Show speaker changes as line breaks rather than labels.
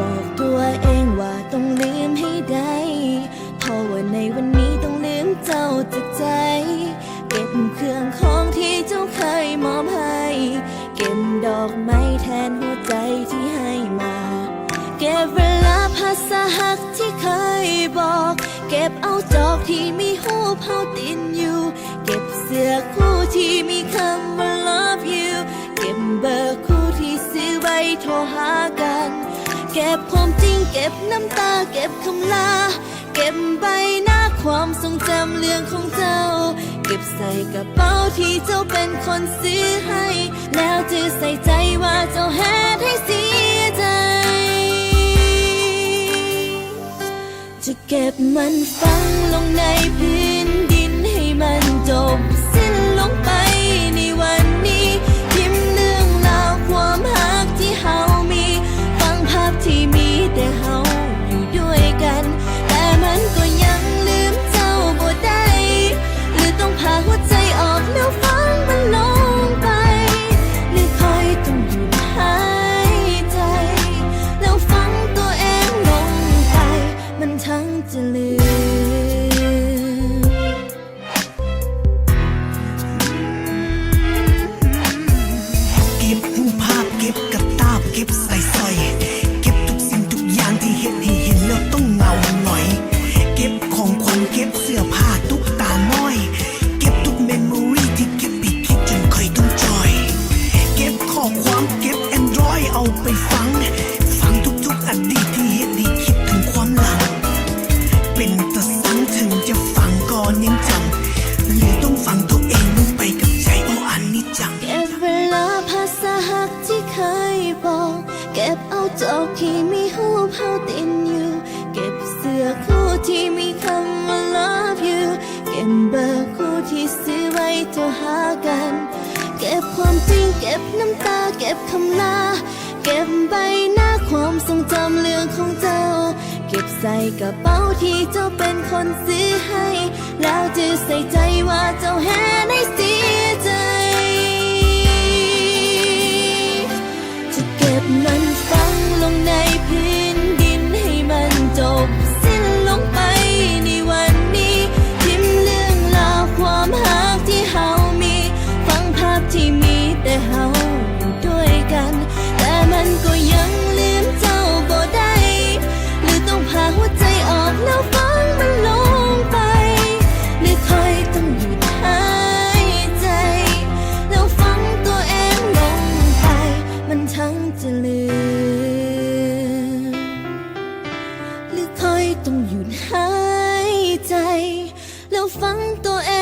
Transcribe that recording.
บอกตัวเองว่าต้องลืมให้ได้ เพราะว่าในวันนี้ต้องลืมเจ้าจากใจ เก็บเครื่องของที่เจ้าเคยมอบให้ เก็บดอกไม้แทนหัวใจที่ให้มา เก็บเวลาภาษาหักที่เคยบอก เก็บเอาจอกที่มีหูเฮาติดอยู่ เก็บเสื้อคู่ที่มีคำว่า love you เก็บเบอร์คู่ที่ซื้อไว้โทรหากัน เก็บความจริงเก็บน้ำตาเก็บคำลา เก็บใบหน้าความทรงจำเรื่องของเจ้า เก็บใส่กระเป๋าที่เจ้าเป็นคนซื้อให้ แล้วจะใส่ใจว่าเจ้าแฮดให้เสียใจ จะเก็บมันฝังลงในพื้นดินให้มัน เก็บเอา
จอกที่มีหูเฮา
ติดอยู่ เก็บเสื้อคู่ที่มีคำว่า love you เก็บเบอร์คู่ที่ซื้อไว้โทรหากัน เก็บความจริงเก็บน้ำตาเก็บคำลาเก็บใบหน้าความทรงจำเรื่องของเจ้า เก็บใส่กระเป๋าที่เจ้าเป็นคนซื้อให้ แล้วจะใส่ใจว่าเจ้าแฮได้เสี ต้องหยุดหายใจ แล้วฟังตัวเอง